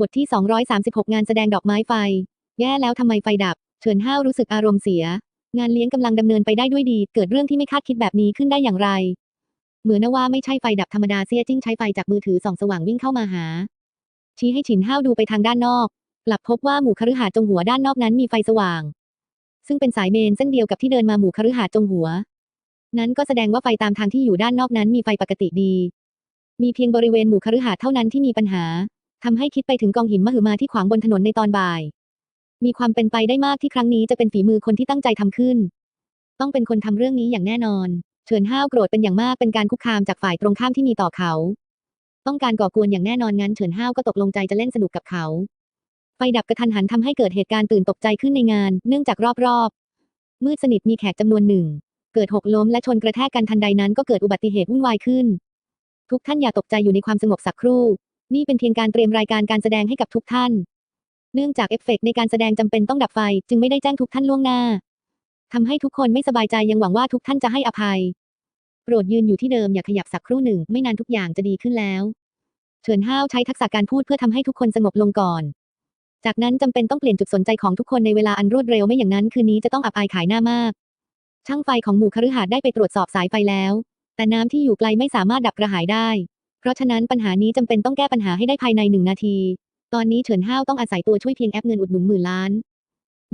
บทที่ 236 งานแสดงดอกไม้ไฟ แย่แล้วทำไมไฟดับ เฉินห้าวรู้สึกอารมณ์เสีย งานเลี้ยงกำลังดำเนินไปได้ด้วยดี เกิดเรื่องที่ไม่คาดคิดแบบนี้ขึ้นได้อย่างไร เหมือนว่าไม่ใช่ไฟดับธรรมดาเสียจิ้งใช้ไฟจากมือถือส่องสว่างวิ่งเข้ามาหา ชี้ให้ฉินห้าวดูไปทางด้านนอก กลับพบว่าหมู่คฤหาสน์จงหัวด้านนอกนั้นมีไฟสว่าง ซึ่งเป็นสายเมนเส้นเดียวกับที่เดินมาหมู่คฤหาสน์จงหัว นั้นก็แสดงว่าไฟตามทางที่อยู่ด้านนอกนั้นมีไฟปกติดี มีเพียงบริเวณหมู่คฤหาสน์เท่านั้นที่มีปัญหา ทำให้คิดไปถึงกองหินมหึมาที่ขวางบนถนนในตอนบ่าย มีความเป็นไปได้มากที่ครั้งนี้จะเป็นฝีมือคนที่ตั้งใจทำขึ้น ต้องเป็นคนทำเรื่องนี้อย่างแน่นอน เฉินห้าวโกรธเป็นอย่างมากเป็นการคุกคามจากฝ่ายตรงข้ามที่มีต่อเขา ต้องการก่อกวนอย่างแน่นอนงั้นเฉินห้าวก็ตกลงใจจะเล่นสนุกกับเขาไฟดับกระทันหันทำให้เกิดเหตุการณ์ตื่นตกใจขึ้นในงาน เนื่องจากรอบๆ มืดสนิทมีแขกจำนวนหนึ่ง เกิดหกล้มและชนกระแทกกันทันใดนั้นก็เกิดอุบัติเหตุวุ่นวายขึ้น ทุกท่านอย่าตกใจอยู่ในความสงบสักครู่ นี่เป็นเพียงการเตรียมรายการการแสดงให้กับทุกท่าน เนื่องจากเอฟเฟกต์ในการแสดงจำเป็นต้องดับไฟ จึงไม่ได้แจ้งทุกท่านล่วงหน้าทำให้ทุกคนไม่สบายใจยังหวังว่าทุกท่านจะให้อภัย โปรดยืนอยู่ที่เดิมอย่าขยับสักครู่หนึ่ง ไม่นานทุกอย่างจะดีขึ้นแล้ว เฉินห้าวใช้ทักษะการพูดเพื่อทำให้ทุกคนสงบลงก่อน จากนั้นจำเป็นต้องเปลี่ยนจุดสนใจของทุกคนในเวลาอันรวดเร็วไม่อย่างนั้นคืนนี้จะต้องอับอายขายหน้ามาก ช่างไฟของหมู่คฤหาสน์ได้ไปตรวจสอบสายไฟแล้ว แต่น้ำที่อยู่ไกลไม่สามารถดับกระหายได้ เพราะฉะนั้นปัญหานี้จำเป็นต้องแก้ปัญหาให้ได้ภายในหนึ่งนาที ตอนนี้เฉินห้าวต้องอาศัยตัวช่วยเพียงแอปเงินอุดหนุนหมื่นล้าน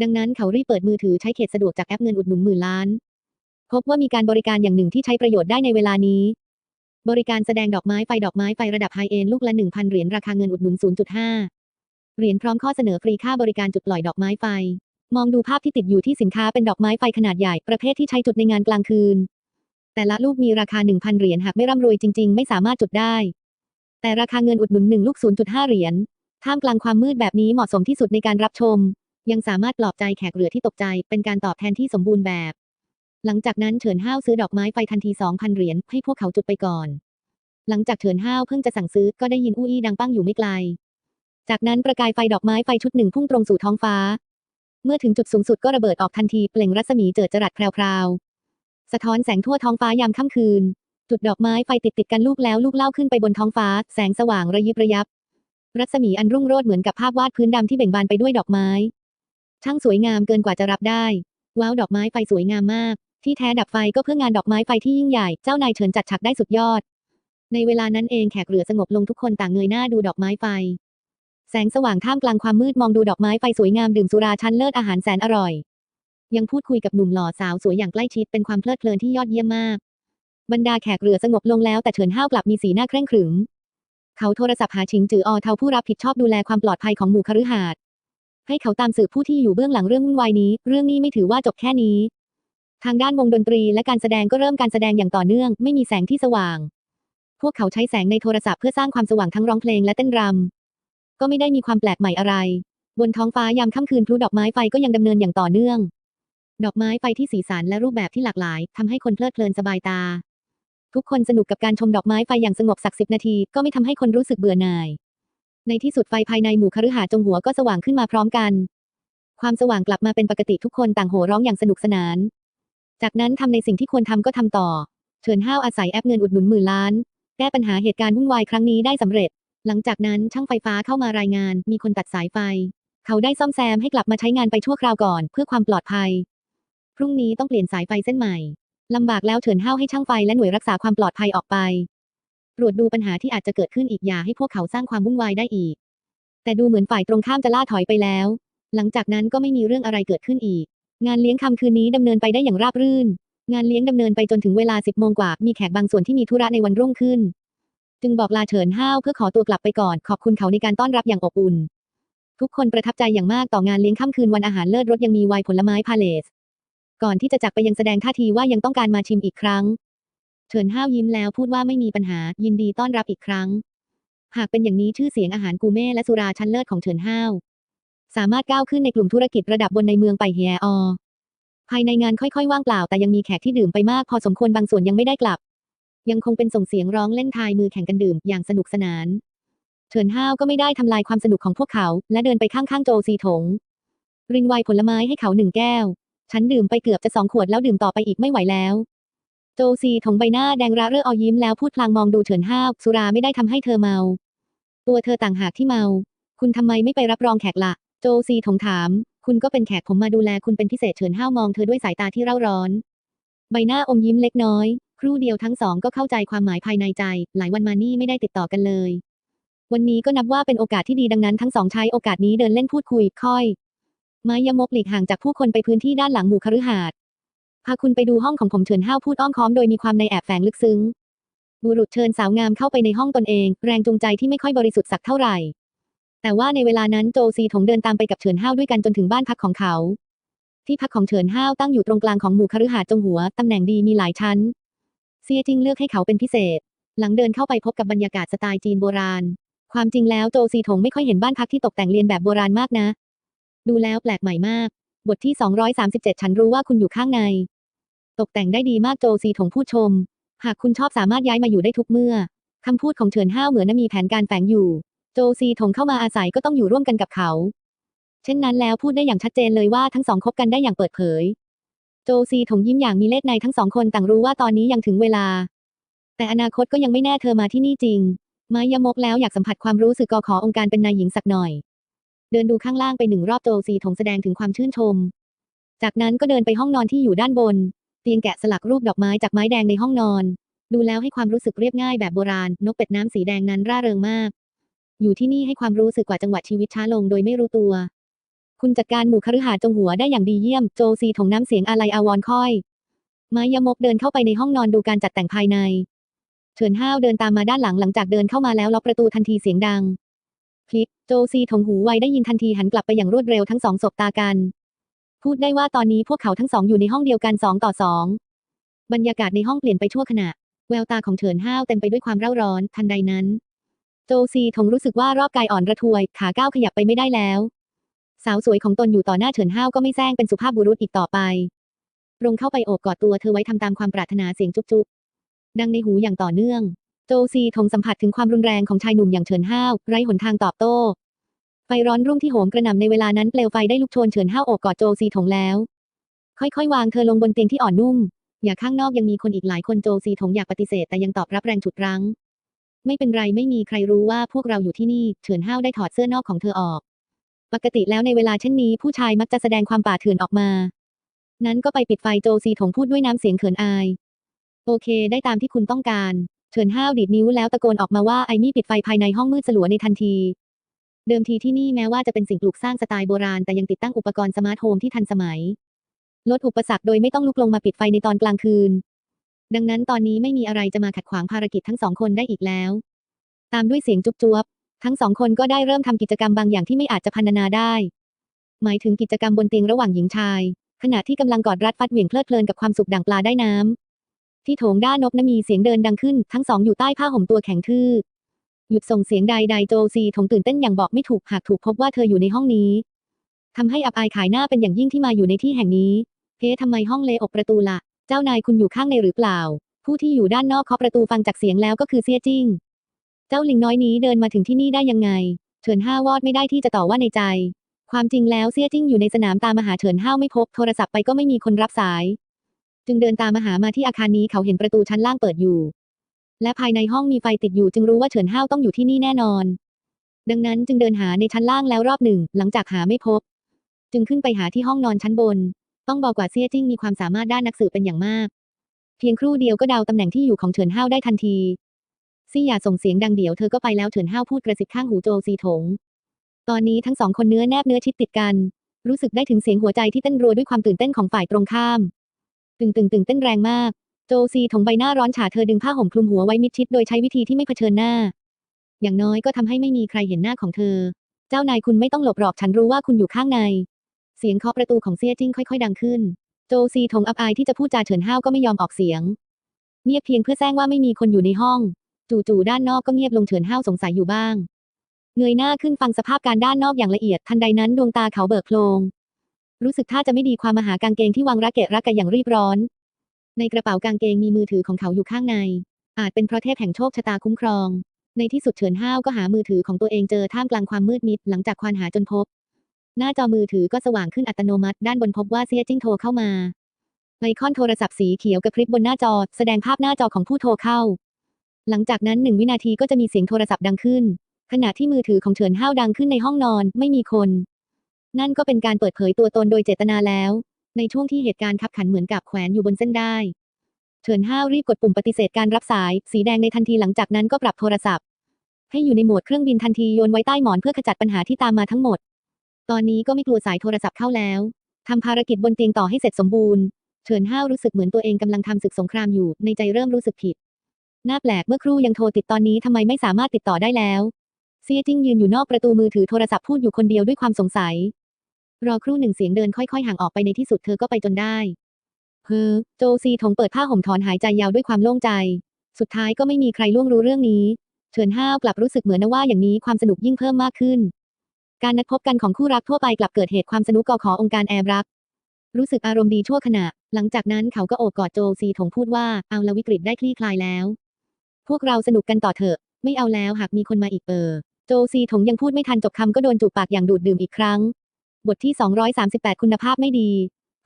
ดังนั้นเขารีบเปิดมือถือใช้เขตสะดวกจากแอปเงินอุดหนุนหมื่นล้าน พบว่ามีการบริการอย่างหนึ่งที่ใช้ประโยชน์ได้ในเวลานี้ บริการแสดงดอกไม้ไฟดอกไม้ไฟระดับไฮเอนลูกละ1,000เหรียญราคาเงินอุดหนุน 0.5 เหรียญพร้อมข้อเสนอฟรีค่าบริการจุดปล่อยดอกไม้ไฟ มองดูภาพที่ติดอยู่ที่สินค้าเป็นดอกไม้ไฟขนาดใหญ่ประเภทที่ใช้จุดในงานกลางคืน แต่ละลูกมีราคา 1,000 เหรียญหากไม่ร่ำรวยจริง ๆ ไม่สามารถจุดได้ แต่ราคาเงินอุดหนุน1ลูก 0.5 เหรียญ ท่ามกลางความมืดแบบนี้เหมาะสมที่สุดในการรับชม ยังสามารถปลอบใจแขกเรือที่ตกใจ เป็นการตอบแทนที่สมบูรณ์แบบ หลังจากนั้นเฉินห้าวซื้อดอกไม้ไฟทันที 2,000 เหรียญให้พวกเขาจุดไปก่อน หลังจากเฉินห้าวเพิ่งจะสั่งซื้อก็ได้ยินอู้อี้ดังปั้งอยู่ไม่ไกล จากนั้นประกายไฟดอกไม้ไฟชุดหนึ่งพุ่งตรงสู่ท้องฟ้า เมื่อถึงจุดสูงสุดก็ระเบิดออกทันทีเปล่งรัศมีเจิดจรัสแพรว สะท้อนแสงทั่วท้องฟ้ายามค่ำคืน จุดดอกไม้ไฟติดติดกันลูกแล้วลูกเล่าขึ้นไปบนท้องฟ้า แสงสว่างระยิบระยับ รัศมีอันรุ่งโรจน์เหมือนกับภาพวาดพื้นดำที่เบ่งบานไปด้วยดอกไม้ ช่างสวยงามเกินกว่าจะรับได้ ว้าวดอกไม้ไฟสวยงามมาก ที่แท้ดับไฟก็เพื่องานดอกไม้ไฟที่ยิ่งใหญ่ เจ้านายเฉินจัดฉากได้สุดยอด ในเวลานั้นเองแขกเรือสงบลงทุกคนต่างเงยหน้าดูดอกไม้ไฟ แสงสว่างท่ามกลางความมืดมองดูดอกไม้ไฟสวยงามดื่มสุราชั้นเลิศอาหารแสนอร่อย ยังพูดคุยกับหนุ่มหล่อสาวสวยอย่างใกล้ชิดเป็นความเพลิดเพลินที่ยอดเยี่ยมมาก บรรดาแขกเรือสงบลงแล้วแต่เฉินห้าวกลับมีสีหน้าเคร่งขรึม เขาโทรศัพท์หาชิงจืออเทาผู้รับผิดชอบดูแลความปลอดภัยของหมู่คฤหาสน์ให้เขาตามสืบผู้ที่อยู่เบื้องหลังเรื่องวุ่นวายนี้ เรื่องนี้ไม่ถือว่าจบแค่นี้ ทางด้านวงดนตรีและการแสดงก็เริ่มการแสดงอย่างต่อเนื่อง ไม่มีแสงที่สว่าง พวกเขาใช้แสงในโทรศัพท์เพื่อสร้างความสว่างทั้งร้องเพลงและเต้นรำก็ไม่ได้มีความแปลกใหม่อะไร บนท้องฟ้ายามค่ำคืนพลุดอกไม้ไฟก็ยังดำเนินอย่างต่อเนื่อง ดอกไม้ไฟที่สีสันและรูปแบบที่หลากหลายทำให้คนเพลิดเพลินสบายตา ทุกคนสนุกกับการชมดอกไม้ไฟอย่างสงบสักสิบนาที ก็ไม่ทำให้คนรู้สึกเบื่อหน่าย ในที่สุดไฟภายในหมู่คฤหาสน์จงหัวก็สว่างขึ้นมาพร้อมกัน ความสว่างกลับมาเป็นปกติทุกคนต่างโห่ร้องอย่างสนุกสนาน จากนั้นทำในสิ่งที่ควรทำก็ทำต่อ เฉินห้าวอาศัยแอปเงินอุดหนุนหมื่นล้าน แก้ปัญหาเหตุการณ์วุ่นวายครั้งนี้ได้สำเร็จ หลังจากนั้นช่างไฟฟ้าเข้ามารายงาน มีคนตัดสายไฟ เขาได้ซ่อมแซมให้กลับมาใช้งานไปชั่วคราวก่อน เพื่อความปลอดภัย รุ่งนี้ต้องเปลี่ยนสายไฟเส้นใหม่ ลำบากแล้วเฉินห้าวให้ช่างไฟและหน่วยรักษาความปลอดภัยออกไป ตรวจดูปัญหาที่อาจจะเกิดขึ้นอีกอย่าให้พวกเขาสร้างความวุ่นวายได้อีก แต่ดูเหมือนฝ่ายตรงข้ามจะล่าถอยไปแล้ว หลังจากนั้นก็ไม่มีเรื่องอะไรเกิดขึ้นอีก งานเลี้ยงค่ำคืนนี้ดำเนินไปได้อย่างราบรื่น งานเลี้ยงดำเนินไปจนถึงเวลา10โมงกว่า มีแขกบางส่วนที่มีธุระในวันรุ่งขึ้น จึงบอกลาเฉินห้าวเพื่อขอตัวกลับไปก่อน ขอบคุณเขาในการต้อนรับอย่างอบอุ่นทุกคนประทับใจอย่างมากต่องานเลี้ยงค่ำคืนวันอาหารเลิศรสยังมีไวน์ผลไม้พาเลส ก่อนที่จะจากไปยังแสดงท่าทีว่ายังต้องการมาชิมอีกครั้ง เฉินห้าวยิ้มแล้วพูดว่าไม่มีปัญหายินดีต้อนรับอีกครั้ง หากเป็นอย่างนี้ชื่อเสียงอาหารกูเม่และสุราชั้นเลิศของเฉินห้าวสามารถก้าวขึ้นในกลุ่มธุรกิจระดับบนในเมืองไปเฮียอภายในงานค่อยๆ ว่างเปล่าแต่ยังมีแขกที่ดื่มไปมากพอสมควรบางส่วนยังไม่ได้กลับ ยังคงเป็นส่งเสียงร้องเล่นทายมือแข่งกันดื่มอย่างสนุกสนาน เฉินห้าวก็ไม่ได้ทำลายความสนุกของพวกเขา และเดินไปข้างๆโจซีถงรินไวน์ผลไม้ให้เขาหนึ่งแก้ว ฉันดื่มไปเกือบจะสองขวดแล้วดื่มต่อไปอีกไม่ไหวแล้ว โจซีถงใบหน้าแดงระเรื่อเอายิ้มแล้วพูดพลางมองดูเฉินห้าวสุราไม่ได้ทำให้เธอเมา ตัวเธอต่างหากที่เมา คุณทำไมไม่ไปรับรองแขกละโจซีถงถาม คุณก็เป็นแขกผมมาดูแลคุณเป็นพิเศษเฉินห้าวมองเธอด้วยสายตาที่เร่าร้อน ใบหน้าอมยิ้มเล็กน้อย ครู่เดียวทั้งสองก็เข้าใจความหมายภายในใจ หลายวันมานี่ไม่ได้ติดต่อกันเลย วันนี้ก็นับว่าเป็นโอกาสที่ดีดังนั้นทั้งสองใช้โอกาสนี้เดินเล่นพูดคุยค่อย ไม้ยมกหลีกห่างจากผู้คนไปพื้นที่ด้านหลังหมู่คฤหาสน์พาคุณไปดูห้องของผมเฉินห้าวพูดอ้อมค้อมโดยมีความในแอบแฝงลึกซึ้ง บุรุษเชิญสาวงามเข้าไปในห้องตนเอง แรงจูงใจที่ไม่ค่อยบริสุทธิ์สักเท่าไหร่ แต่ว่าในเวลานั้นโจซีถงเดินตามไปกับเฉินห้าวด้วยกันจนถึงบ้านพักของเขา ที่พักของเฉินห้าวตั้งอยู่ตรงกลางของหมู่คฤหาสน์จงหัวตำแหน่งดีมีหลายชั้น เซียจิงเลือกให้เขาเป็นพิเศษ หลังเดินเข้าไปพบกับบรรยากาศสไตล์จีนโบราณ ความจริงแล้วโจซีถงไม่ค่อยเห็นบ้านพักที่ตกแต่งเรียนแบบโบราณมากนะ ดูแล้วแปลกใหม่มาก บทที่ 237 ฉันรู้ว่าคุณอยู่ข้างใน ตกแต่งได้ดีมากโจซีถงพูดชม หากคุณชอบสามารถย้ายมาอยู่ได้ทุกเมื่อคำพูดของเฉินห้าวเหมือนนมีแผนการแฝงอยู่ โจซีถงเข้ามาอาศัยก็ต้องอยู่ร่วมกันกับเขา เช่นนั้นแล้วพูดได้อย่างชัดเจนเลยว่าทั้งสองคบกันได้อย่างเปิดเผย โจซีถงยิ้มอย่างมีเล่ห์ในทั้งสองคนต่างรู้ว่าตอนนี้ยังถึงเวลา แต่อนาคตก็ยังไม่แน่เธอมาที่นี่จริง ไม้ยมกแล้วอยากสัมผัสความรู้สึกกอขอองค์การเป็นนายหญิงสักหน่อย เดินดูข้างล่างไปหนึ่งรอบโจซีถงแสดงถึงความชื่นชม จากนั้นก็เดินไปห้องนอนที่อยู่ด้านบน เตียงแกะสลักรูปดอกไม้จากไม้แดงในห้องนอน ดูแล้วให้ความรู้สึกเรียบง่ายแบบโบราณ นกเป็ดน้ำสีแดงนั้นร่าเริงมาก อยู่ที่นี่ให้ความรู้สึกกว่าจังหวะชีวิตช้าลงโดยไม่รู้ตัว คุณจัดการหมู่คฤหาสน์จงหัวได้อย่างดีเยี่ยม โจซีถงน้ำเสียงอาลัยอาวรณ์ค่อยไม้ยมกเดินเข้าไปในห้องนอนดูการจัดแต่งภายใน เฉินห้าวเดินตามมาด้านหลังหลังจากเดินเข้ามาแล้วล็อกประตูทันทีเสียงดัง คลิกโจซีถงหูไวได้ยินทันทีหันกลับไปอย่างรวดเร็วทั้งสองสบตากัน พูดได้ว่าตอนนี้พวกเขาทั้งสองอยู่ในห้องเดียวกันสองต่อสองบรรยากาศในห้องเปลี่ยนไปชั่วขณะ แววตาของเฉินห้าวเต็มไปด้วยความเร่าร้อน ทันใดนั้น โจซีถงรู้สึกว่ารอบกายอ่อนระทวย ขาก้าวขยับไปไม่ได้แล้ว สาวสวยของตนอยู่ต่อหน้าเฉินห้าวก็ไม่แซงเป็นสุภาพบุรุษอีกต่อไปรงเข้าไปโอบกอดตัวเธอไว้ทำตามความปรารถนาเสียงจุ๊บๆดังในหูอย่างต่อเนื่อง โจซีถงสัมผัสถึงความรุนแรงของชายหนุ่มอย่างเฉินห้าว ไร้หนทางตอบโต้ ไฟร้อนรุ่งที่โหมกระหน่ำในเวลานั้นเปลวไฟได้ลุกโชนเฉินห้าวอบกอดโจซีถงแล้ว ค่อยๆ วางเธอลงบนเตียงที่อ่อนนุ่ม อย่าข้างนอกยังมีคนอีกหลายคนโจซีถงอยากปฏิเสธแต่ยังตอบรับแรงฉุดรั้ง ไม่เป็นไรไม่มีใครรู้ว่าพวกเราอยู่ที่นี่ เฉินห้าวได้ถอดเสื้อนอกของเธอออก ปกติแล้วในเวลาเช่นนี้ ผู้ชายมักจะแสดงความป่าเถื่อนออกมา นั้นก็ไปปิดไฟโจซีถงพูดด้วยน้ำเสียงเขินอาย โอเค ได้ตามที่คุณต้องการ เฉินห้าวดีดนิ้วแล้วตะโกนออกมาว่าไอ้นี่ปิดไฟภายในห้องมืดสลัวในทันที เดิมทีที่นี่แม้ว่าจะเป็นสิ่งปลูกสร้างสไตล์โบราณแต่ยังติดตั้งอุปกรณ์สมาร์ทโฮมที่ทันสมัย ลดอุปสรรคโดยไม่ต้องลุกลงมาปิดไฟในตอนกลางคืน ดังนั้นตอนนี้ไม่มีอะไรจะมาขัดขวางภารกิจทั้งสองคนได้อีกแล้ว ตามด้วยเสียงจุ๊บจวบทั้งสองคนก็ได้เริ่มทำกิจกรรมบางอย่างที่ไม่อาจจะพรรณนาได้ หมายถึงกิจกรรมบนเตียงระหว่างหญิงชาย ขณะที่กำลังกอดรัดฟัดเหวี่ยงเพลิดเพลินกับความสุขดั่งปลาได้น้ำ ที่โถงด้านนบนมีเสียงเดินดังขึ้น ทั้งสองอยู่ใต้ผ้าห่มตัวแข็งทื่อหยุดส่งเสียงใดๆโจซีถงตื่นเต้นอย่างบอกไม่ถูกหากถูกพบว่าเธออยู่ในห้องนี้ทำให้อับอายขายหน้าเป็นอย่างยิ่งที่มาอยู่ในที่แห่งนี้เฮ้ทำไมห้องเลอบประตูละเจ้านายคุณอยู่ข้างในหรือเปล่า ผู้ที่อยู่ด้านนอกเคาะประตูฟังจากเสียงแล้วก็คือเซียจิ้ง เจ้าลิงน้อยนี้เดินมาถึงที่นี่ได้ยังไง เฉินห้าวอดไม่ได้ที่จะต่อว่าในใจ ความจริงแล้วเซียจิ้งอยู่ในสนามตามมาหาเฉินห้าวไม่พบโทรศัพท์ไปก็ไม่มีคนรับสาย จึงเดินตามมาหามาที่อาคารนี้เขาเห็นประตูชั้นล่างเปิดอยู่ และภายในห้องมีไฟติดอยู่จึงรู้ว่าเฉินห้าวต้องอยู่ที่นี่แน่นอน ดังนั้นจึงเดินหาในชั้นล่างแล้วรอบหนึ่ง หลังจากหาไม่พบ จึงขึ้นไปหาที่ห้องนอนชั้นบน ต้องบอกว่าเซี่ยจิ้งมีความสามารถด้านนักสืบเป็นอย่างมาก เพียงครู่เดียวก็เดาตำแหน่งที่อยู่ของเฉินห้าวได้ทันทีซี่อย่าส่งเสียงดังเดี๋ยวเธอก็ไปแล้วเฉินห้าวพูดกระซิบข้างหูโจซีถง ตอนนี้ทั้งสองคนเนื้อแนบเนื้อชิดติดกัน รู้สึกได้ถึงเสียงหัวใจที่เต้นรัวด้วยความตื่นเต้นของฝ่ายตรงข้าม ตึงตึงตึงเต้นแรงมาก โจซีถงใบหน้าร้อนฉาเธอดึงผ้าห่มคลุมหัวไว้มิดชิดโดยใช้วิธีที่ไม่เผชิญหน้า อย่างน้อยก็ทำให้ไม่มีใครเห็นหน้าของเธอ เจ้านายคุณไม่ต้องหลบหรอกฉันรู้ว่าคุณอยู่ข้างใน เสียงเคาะประตูของเซี่ยจิ้งค่อย ๆ ดังขึ้น โจซีถงอับอายที่จะพูดจาเฉินห้าวก็ไม่ยอมออกเสียง เงียบเพียงเพื่อแจ้งว่าไม่มีคนอยู่ในห้อง จู่ๆด้านนอกก็เงียบลงเฉินห้าวสงสัยอยู่บ้าง เงยหน้าขึ้นฟังสภาพการด้านนอกอย่างละเอียดทันใดนั้นดวงตาเขาเบิกโพลง รู้สึกท่าจะไม่ดีความมาหากางเกงที่วางระเกะระกะอย่างรีบร้อน ในกระเป๋ากางเกงมีมือถือของเขาอยู่ข้างใน อาจเป็นเพราะเทพแห่งโชคชะตาคุ้มครอง ในที่สุดเฉินห้าวก็หามือถือของตัวเองเจอท่ามกลางความมืดมิดหลังจากควานหาจนพบ หน้าจอมือถือก็สว่างขึ้นอัตโนมัติ ด้านบนพบว่าเซียจิ้งโทรเข้ามาไอคอนโทรศัพท์สีเขียวกระพริบบนหน้าจอ แสดงภาพหน้าจอของผู้โทรเข้า หลังจากนั้นหนึ่งวินาทีก็จะมีเสียงโทรศัพท์ดังขึ้น ขณะที่มือถือของเฉินห้าวดังขึ้นในห้องนอน ไม่มีคน นั่นก็เป็นการเปิดเผยตัวตนโดยเจตนาแล้ว ในช่วงที่เหตุการณ์ขับขันเหมือนกับแขวนอยู่บนเส้นได้ เฉินห้าวรีบกดปุ่มปฏิเสธการรับสาย สีแดงในทันทีหลังจากนั้นก็ปรับโทรศัพท์ ให้อยู่ในโหมดเครื่องบินทันทีโยนไว้ใต้หมอนเพื่อขจัดปัญหาที่ตามมาทั้งหมด ตอนนี้ก็ไม่กลัวสายโทรศัพท์เข้าแล้วทำภารกิจบนเตียงต่อให้เสร็จสมบูรณ์ เฉินห้าวรู้สึกเหมือนตัวเองกำลังทำศึกสงครามอยู่ ในใจเริ่มรู้สึกผิด น่าแปลกเมื่อครู่ยังโทรติดตอนนี้ทำไมไม่สามารถติดต่อได้แล้ว เซียจิ้งยืนอยู่นอกประตูมือถือโทรศัพท์พูดอยู่คนเดียวด้วยความสงสัย รอครู่หนึ่งเสียงเดินค่อยๆ ห่างออกไปในที่สุดเธอก็ไปจนได้ เฮ้อ โจซีถงเปิดผ้าห่มถอนหายใจยาวด้วยความโล่งใจ สุดท้ายก็ไม่มีใครล่วงรู้เรื่องนี้ เฉินห้าวกลับรู้สึกเหมือนนะว่าอย่างนี้ความสนุกยิ่งเพิ่มมากขึ้น การนัดพบกันของคู่รักทั่วไปกลับเกิดเหตุความสนุกก่อขอองค์การแอบรัก รู้สึกอารมณ์ดีชั่วขณะ หลังจากนั้นเขาก็โอบกอดโจซีถงพูดว่า เอาละวิกฤตได้คลี่คลายแล้ว พวกเราสนุกกันต่อเถอะ ไม่เอาแล้วหากมีคนมาอีกเออ โจซีถงยังพูดไม่ทันจบคำก็โดนจูบปากอย่างดูดดื่มอีกครั้ง บทที่ 238 คุณภาพไม่ดี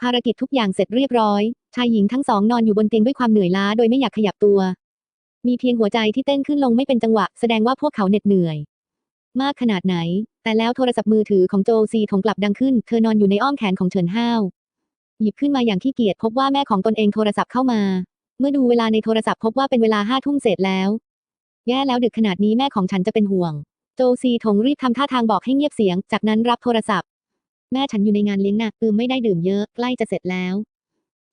ภารกิจทุกอย่างเสร็จเรียบร้อย ชายหญิงทั้งสองนอนอยู่บนเตียงด้วยความเหนื่อยล้าโดยไม่อยากขยับตัว มีเพียงหัวใจที่เต้นขึ้นลงไม่เป็นจังหวะ แสดงว่าพวกเขาเหน็ดเหนื่อย มากขนาดไหน แต่แล้วโทรศัพท์มือถือของโจซีถงกลับดังขึ้น เธอนอนอยู่ในอ้อมแขนของเฉินห้าว หยิบขึ้นมาอย่างขี้เกียจพบว่าแม่ของตนเองโทรศัพท์เข้ามา เมื่อดูเวลาในโทรศัพท์พบว่าเป็นเวลาห้าทุ่มเศษแล้ว แย่แล้วดึกขนาดนี้แม่ของฉันจะเป็นห่วง โจซีถงรีบทำท่าทางบอกให้เงียบเสียง จากนั้นรับโทรศัพท์ แม่ฉันอยู่ในงานเลี้ยงนะอืมไม่ได้ดื่มเยอะใกล้จะเสร็จแล้ว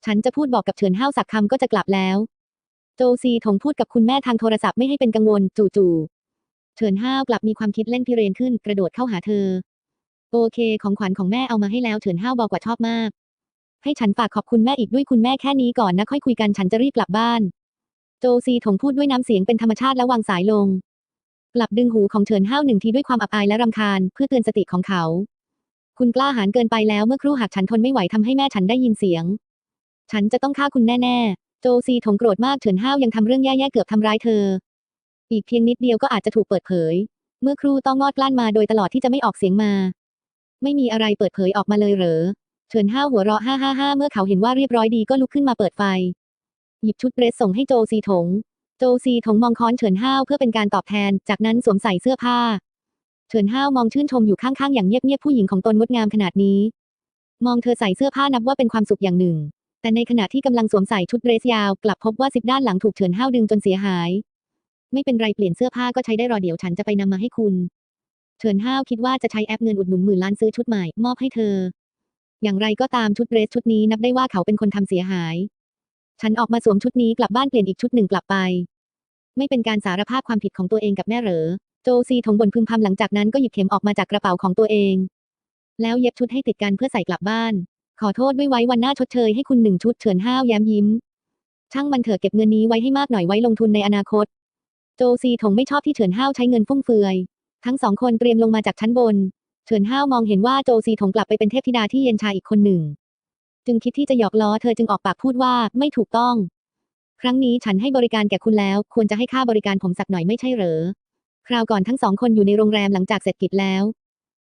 ฉันจะพูดบอกกับเฉินห้าวสักคำก็จะกลับแล้ว โจซีถงพูดกับคุณแม่ทางโทรศัพท์ไม่ให้เป็นกังวล จู่ๆเฉินห้าวกลับมีความคิดเล่นพิเรนขึ้นกระโดดเข้าหาเธอ โอเค ของขวัญของแม่เอามาให้แล้วเฉินห้าวบอกว่าชอบมาก ให้ฉันฝากขอบคุณแม่อีกด้วยคุณแม่แค่นี้ก่อนนะค่อยคุยกันฉันจะรีบกลับบ้าน โจซีถงพูดด้วยน้ำเสียงเป็นธรรมชาติแล้ววางสายลงกลับดึงหูของเฉินห้าวหนึ่งทีด้วยความอับอายและรำคาญเพื่อเตือนสติของเขา คุณกล้าหาญเกินไปแล้วเมื่อครู่หากฉันทนไม่ไหวทำให้แม่ฉันได้ยินเสียง ฉันจะต้องฆ่าคุณแน่ๆ โจซีถงโกรธมากเฉินห้าวยังทำเรื่องแย่ๆเกือบทำร้ายเธอ อีกเพียงนิดเดียวก็อาจจะถูกเปิดเผย เมื่อครูต้องงอดกลั้นมาโดยตลอดที่จะไม่ออกเสียงมา ไม่มีอะไรเปิดเผยออกมาเลยเหรอเฉินห้าวหัวเราะฮ่าฮ่าฮ่าเมื่อเขาเห็นว่าเรียบร้อยดีก็ลุกขึ้นมาเปิดไฟ หยิบชุดเดรสส่งให้โจซีถง โจซีถงมองค้อนเฉินห้าวเพื่อเป็นการตอบแทน จากนั้นสวมใส่เสื้อผ้า เฉินห้าวมองชื่นชมอยู่ข้างๆอย่างเงียบๆผู้หญิงของตนงดงามขนาดนี้ มองเธอใส่เสื้อผ้านับว่าเป็นความสุขอย่างหนึ่ง แต่ในขณะที่กำลังสวมใส่ชุดเดรสยาว กลับพบว่าซิปด้านหลังถูกเฉินห้าวดึงจนเสียหาย ไม่เป็นไรเปลี่ยนเสื้อผ้าก็ใช้ได้รอเดี๋ยวฉันจะไปนำมาให้คุณเฉินห้าวคิดว่าจะใช้แอปเงินอุดหนุนหมื่นล้านซื้อชุดใหม่มอบให้เธอ อย่างไรก็ตามชุดเดรสชุดนี้นับได้ว่าเขาเป็นคนทำเสียหาย ฉันออกมาสวมชุดนี้กลับบ้านเปลี่ยนอีกชุดหนึ่งกลับไป ไม่เป็นการสารภาพความผิดของตัวเองกับแม่เหรอ โจซีถงบนพึมพำหลังจากนั้นก็หยิบเข็มออกมาจากกระเป๋าของตัวเอง แล้วเย็บชุดให้ติดกันเพื่อใส่กลับบ้าน ขอโทษด้วยไว้วันหน้าชดเชยให้คุณหนึ่งชุดเฉินห้าวแย้มยิ้ม ช่างมันเถอะเก็บเงินนี้ไว้ให้มากหน่อยไว้ลงทุนในอนาคต โจซีถงไม่ชอบที่เฉินห้าวใช้เงินฟุ่มเฟือย ทั้งสองคนเตรียมลงมาจากชั้นบน เฉินห้าวมองเห็นว่าโจซีถงกลับไปเป็นเทพธิดาที่เย็นชาอีกคนหนึ่ง จึงคิดที่จะหยอกล้อเธอจึงออกปากพูดว่าไม่ถูกต้อง ครั้งนี้ฉันให้บริการแก่คุณแล้ว ควรจะให้ค่าบริการผมสักหน่อยไม่ใช่เหรอ คราวก่อนทั้งสองคนอยู่ในโรงแรมหลังจากเสร็จกิจแล้ว